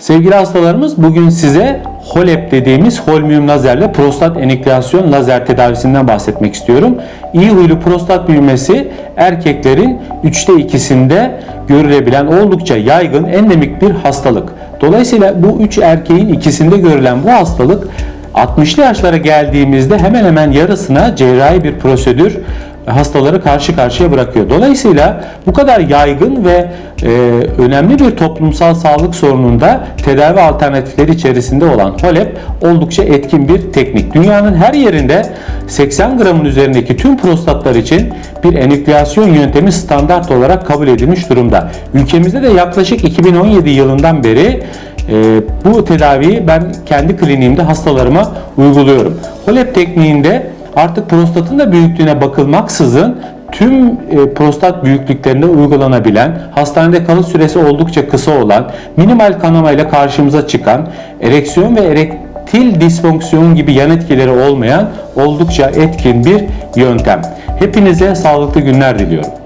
Sevgili hastalarımız bugün size HOLEP dediğimiz holmium lazerle prostat enükleasyon lazer tedavisinden bahsetmek istiyorum. İyi huylu prostat büyümesi erkeklerin 3'te 2'sinde görülebilen oldukça yaygın endemik bir hastalık. Dolayısıyla bu 3 erkeğin ikisinde görülen bu hastalık 60'lı yaşlara geldiğimizde hemen hemen yarısına cerrahi bir prosedür hastaları karşı karşıya bırakıyor. Dolayısıyla bu kadar yaygın ve e, önemli bir toplumsal sağlık sorununda tedavi alternatifleri içerisinde olan HOLEP oldukça etkin bir teknik. Dünyanın her yerinde 80 gramın üzerindeki tüm prostatlar için bir enükleasyon yöntemi standart olarak kabul edilmiş durumda. Ülkemizde de yaklaşık 2017 yılından beri e, bu tedaviyi ben kendi kliniğimde hastalarıma uyguluyorum. HOLEP tekniğinde artık prostatın da büyüklüğüne bakılmaksızın tüm e, prostat büyüklüklerinde uygulanabilen, hastanede kalış süresi oldukça kısa olan, minimal kanamayla karşımıza çıkan, ereksiyon ve erektil disfonksiyon gibi yan etkileri olmayan oldukça etkin bir yöntem. Hepinize sağlıklı günler diliyorum.